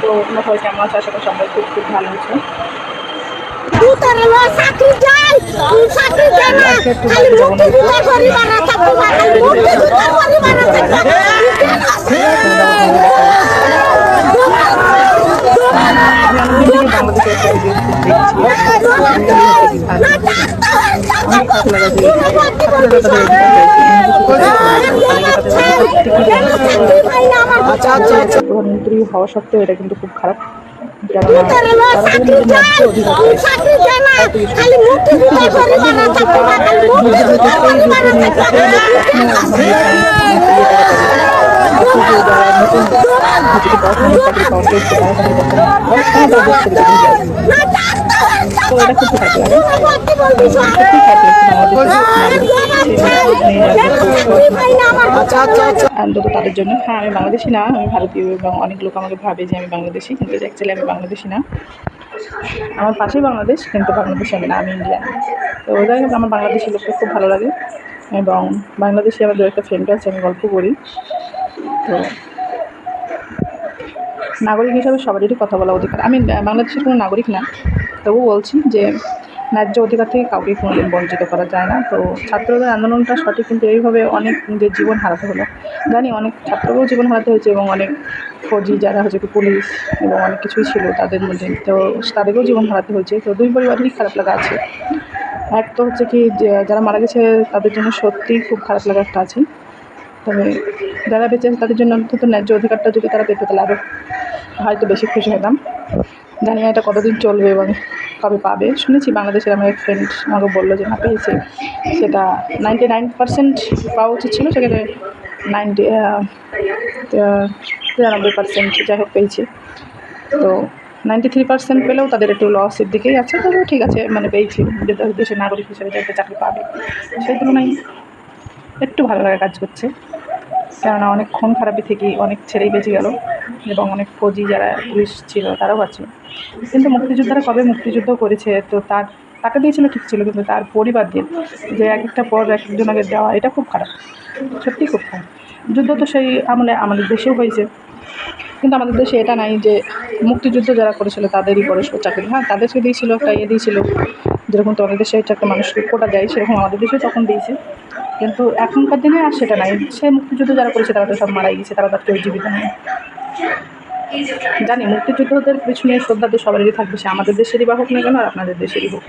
তো সবাই কেমন আছো আশা করি সবাই খুব খুব ভালো আছে। আচ্ছা আচ্ছা আচ্ছা প্রধানমন্ত্রী হওয়া সত্ত্বেও এটা কিন্তু খুব খারাপ ভূতের তো এটা খুব খারাপ লাগে আচ্ছা আচ্ছা আচ্ছা অন্তত তাদের জন্য হ্যাঁ আমি বাংলাদেশি না আমি ভারতীয় এবং অনেক লোক আমাকে ভাবে যে আমি বাংলাদেশি কিন্তু অ্যাকচুয়ালি আমি বাংলাদেশি না আমার পাশেই বাংলাদেশ কিন্তু বাংলাদেশি আমি না আমি ইন্ডিয়ান তো হোক আমার বাংলাদেশি লোককে খুব ভালো লাগে এবং বাংলাদেশি আমার দু একটা ফ্রেন্ড আছে আমি গল্প করি তো নাগরিক হিসাবে সবারই কথা বলা অধিকার আমি বাংলাদেশের কোনো নাগরিক না তবু বলছি যে ন্যায্য অধিকার থেকে কাউকে কোনোদিন বঞ্চিত করা যায় না। তো ছাত্রদের আন্দোলনটা সঠিক কিন্তু এইভাবে অনেক নিজের জীবন হারাতে হলো। জানি অনেক ছাত্রকেও জীবন হারাতে হয়েছে এবং অনেক ফৌজি যারা হচ্ছে পুলিশ এবং অনেক কিছুই ছিল তাদের মধ্যে। তো তাদেরকেও জীবন হারাতে হয়েছে। তো দুই পরিবারেরই খারাপ লাগা আছে। এক তো হচ্ছে কি যারা মারা গেছে তাদের জন্য সত্যিই খুব খারাপ লাগা একটা আছে। তবে যারা বেঁচে আছে তাদের জন্য অন্তত ন্যায্য অধিকারটা যদি তারা পেতে তাহলে আরও হয়তো বেশি খুশি হতাম। জানি না এটা কতদিন চলবে এবং কবে পাবে। শুনেছি বাংলাদেশের আমার এক ফ্রেন্ড আমাকে বলল যে, না, পেয়েছে। সেটা নাইনটি নাইন পার্সেন্ট পাওয়া উচিত ছিল, সেখানে নাইনটি তিরানব্বই পার্সেন্ট যাই হোক পেয়েছে। তো নাইনটি থ্রি পার্সেন্ট পেলেও তাদের একটু লসের দিকেই আছে তবুও ঠিক আছে মানে পেয়েছি। দেশের নাগরিক হিসেবে যে একটা চাকরি পাবে, সেই তুলনায় একটু ভালো লাগা কাজ করছে। কেননা অনেক খুন খারাপি থেকে অনেক ছেলেই বেঁচে গেল এবং অনেক ফৌজি যারা পুলিশ ছিল তারাও আছে কিন্তু মুক্তিযোদ্ধারা কবে মুক্তিযুদ্ধ করেছে? তো তার টাকা দিয়েছিল ঠিক ছিল, কিন্তু তার পরিবারদের যে এক একটা পর এক একজনকে দেওয়া এটা খুব খারাপ। সত্যি খুব খারাপ। যুদ্ধ তো সেই আমলে, আমাদের দেশেও হয়েছে। কিন্তু আমাদের দেশে এটা নাই যে মুক্তিযুদ্ধ যারা করেছিল তাদেরই পরস্পর চাকরি। হ্যাঁ তাদেরকে দিয়েছিল, একটা ইয়ে দিয়েছিল। যেরকম তোমাদের দেশে হচ্ছে একটা মানুষকে কোটা দেয়, সেরকম আমাদের দেশেও তখন দিয়েছে। কিন্তু এখনকার দিনে আর সেটা নাই। সে মুক্তিযুদ্ধ যারা করেছে, তারা তো সব মারাই গেছে, তারা তার কেউ জীবিত নেই। জানি, মুক্তিযুদ্ধদের পিছনে শ্রদ্ধা তো সবারই থাকবে, সে আমাদের দেশেরই বা হোক না কেন, আর আপনাদের দেশেরই হোক।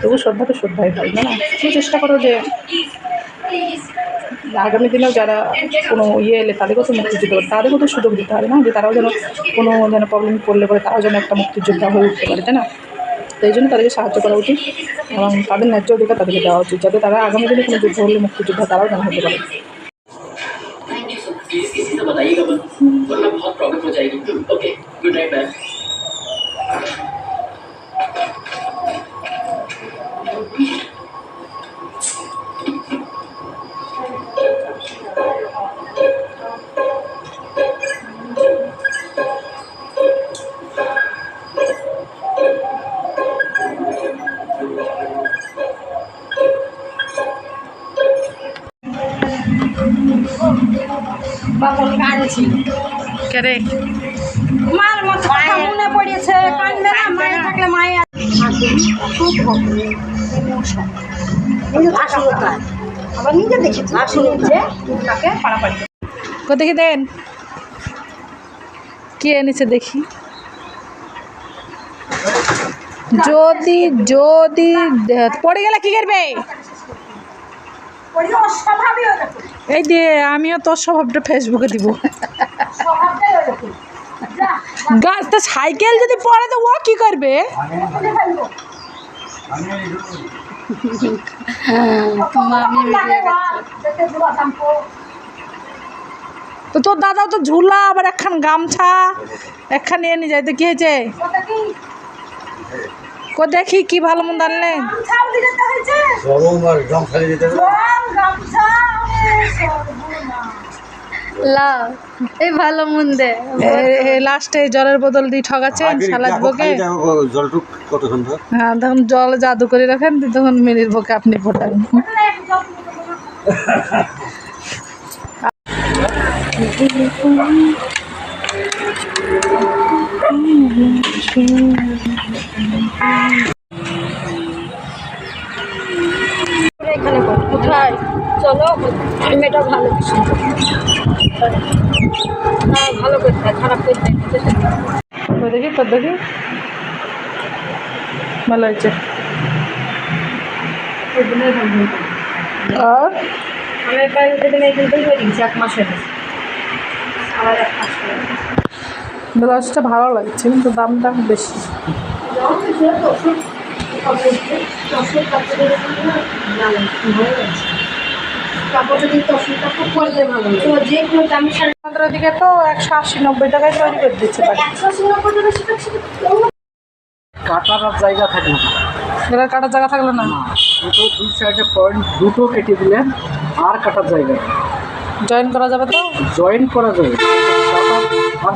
তবু শ্রদ্ধা তো শ্রদ্ধাই হয় না? তুমি চেষ্টা করো যে আগামী দিনেও যারা কোনো ইয়ে এলে তাদেরকেও তো মুক্তিযুদ্ধ করে তাদেরকেও তো সুযোগ দিতে হবে না? যে তারাও যেন কোনো যেন প্রবলেম পড়লে পরে তারাও যেন একটা মুক্তিযোদ্ধা হয়ে উঠতে পারে, তাই না? তো এই জন্য তাদেরকে সাহায্য করা উচিত এবং তাদের ন্যায্য অধিকার তাদেরকে দেওয়া উচিত যাতে তারা আগামী দিনে কোনো যুদ্ধ হলে মুক্তিযোদ্ধা তারাও যেন হতে পারে प्लीज किसी से बताइएगा मत वरना बहुत प्रॉब्लम हो जाएगी okay good night ma'am Babul কাঁদছি কেরে মার মতো কথা মনে পড়েছে কান্দবে না মায়ে থাকলে মায়ে খুব আবার নিজে দেখেছি তাকে পাড়াপাড়ি কো দেখি দেন। কে এনেছে দেখি। যদি যদি পড়ে গেলে কি করবে পড়ে অস্বাভাবিক হয়ে গেছে এই দিয়ে আমিও তোর স্বভাবটা ফেসবুকে দিব। গেছে। তো সাইকেল যদি পড়ে তো ও কি করবে? তো তোর দাদাও তো ঝুলা আবার একখান গামছা একখান নিয়ে নিয়ে যায় তো কি হয়েছে কি দেখি কি ভালো মন্দ আনলেন সর্বনাশ। লা এই ভালো মন্দে লাস্টে জলের বোতল দিয়ে ঠকাচ্ছেন আগে সালাদ বকে হ্যাঁ তখন জল জাদু করে রাখেন তখন মিনির বকে আপনি ফোটান হবে না। এখানে কোথায়? চলো মেয়েটা ভালো কিছু ভালো করতে খারাপ করতে দেখি দেখি ভালো হয়েছে। আর? আমি প্রায় সেদিন এই দিনটাই হয়ে গেছি। এক ব্লাউজটা ভালো লাগছে কিন্তু দামটা বেশি। আমাদের ওদিকে তো একশো আশি নব্বই টাকায় তৈরি করে দিচ্ছে কাটার জায়গা না কাটার জায়গা থাকল না? দুটো দুই সাইডে পয়েন্ট দুটো কেটে দিলেন আর কাটার জায়গা জয়েন করা যাবে তো? জয়েন করা যাবে। আর